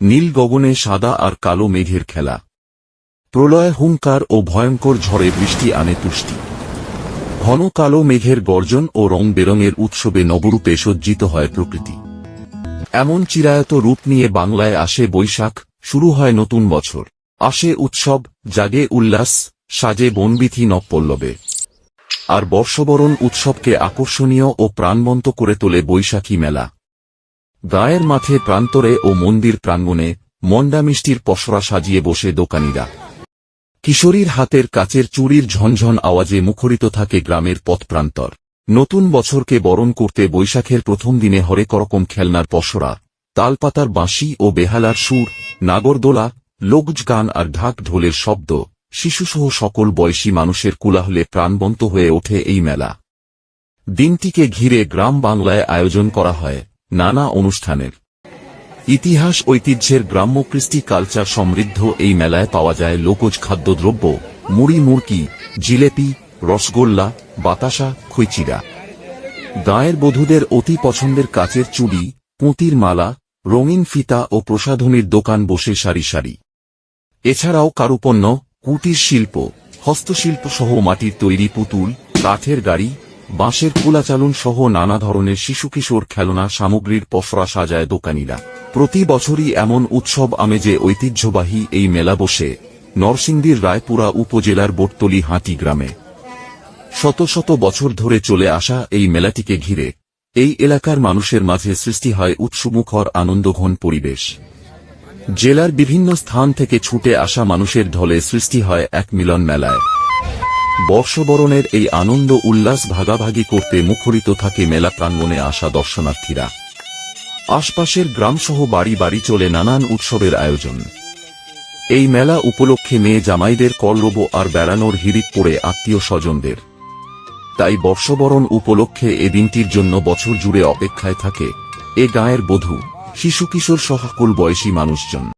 নীল গগনে সাদা আর কালো মেঘের খেলা। প্রলয় হুঙ্কার ও ভয়ঙ্কর ঝড়ে বৃষ্টি আনে তুষ্টি। ঘন কালো মেঘের গর্জন ও রং বেরঙের উৎসবে নবরূপে সজ্জিত হয় প্রকৃতি। এমন চিরায়ত রূপ নিয়ে বাংলায় আসে বৈশাখ, শুরু হয় নতুন বছর। আসে উৎসব, জাগে উল্লাস, সাজে বনবিথি নবপল্লবে। আর বর্ষবরণ উৎসবকে আকর্ষণীয় ও প্রাণবন্ত করে তোলে বৈশাখী মেলা। গায়ের মাঠে প্রান্তরে ও মন্দির প্রাঙ্গণে মন্ডা মিষ্টির পসরা সাজিয়ে বসে দোকানিরা। কিশোরীর হাতের কাচের চুরির ঝনঝন আওয়াজে মুখরিত থাকে গ্রামের পথপ্রান্তর নতুন বছরকে বরণ করতে বৈশাখের প্রথম দিনে হরেক রকম খেলনার পসরা, তালপাতার বাঁশি ও বেহালার সুর, নাগরদোলা, লোকজ গান আর ঢাক ঢোলের শব্দ, শিশুসহ সকল বয়সী মানুষের কুলাহলে প্রাণবন্ত হয়ে ওঠে এই মেলা। দিনটিকে ঘিরে গ্রাম বাংলায় আয়োজন করা হয়। নানা অনুষ্ঠানের। ইতিহাস, ঐতিহ্যের, গ্রাম্য কৃষ্টি, কালচার সমৃদ্ধ এই মেলায় পাওয়া যায় লোকজ খাদ্যদ্রব্য। মুড়ি, মুড়কি, জিলেপি, রসগোল্লা, বাতাসা, খৈচিরা। গায়ের বধূদের অতি পছন্দের কাচের চুড়ি, পুঁতির মালা, রঙিন ফিতা ও প্রসাধনীর দোকান বসে সারি সারি। এছাড়াও কারুপণ্য, কুটির শিল্প, হস্তশিল্প সহ মাটির তৈরি পুতুল, কাঠের গাড়ি বাঁশের কুলাচালন সহ নানা ধরনের শিশু কিশোর খেলনা সামগ্রীর পসরা সাজায় দোকানিরা। প্রতি বছরই এমন উৎসব আমেজে ঐতিহ্যবাহী এই মেলা বসে, নরসিংদীর রায়পুরা উপজেলার বটতলি হাঁটি গ্রামে। শত শত বছর ধরে চলে আসা এই মেলাটিকে ঘিরে, এই এলাকার মানুষের মাঝে সৃষ্টি হয় উৎসমুখর আনন্দঘন পরিবেশ। জেলার বিভিন্ন স্থান থেকে ছুটে আসা মানুষের ঢলে সৃষ্টি হয় এক মিলন মেলায়। বর্ষবরণের এই আনন্দ উল্লাস ভাগাভাগি করতে মুখরিত থাকে মেলা প্রাঙ্গণে আসা দর্শনার্থীরা। আশপাশের গ্রামসহ বাড়ি বাড়ি চলে নানান উৎসবের আয়োজন। এই মেলা উপলক্ষে মেয়ে জামাইদের কলরব আর বেড়ানোর হিড়িক পড়ে আত্মীয় স্বজনদের। তাই বর্ষবরণ উপলক্ষে এ দিনটির জন্য বছর জুড়ে অপেক্ষায় থাকে এ গায়ের বধূ, শিশু কিশোর সকল বয়সী মানুষজন।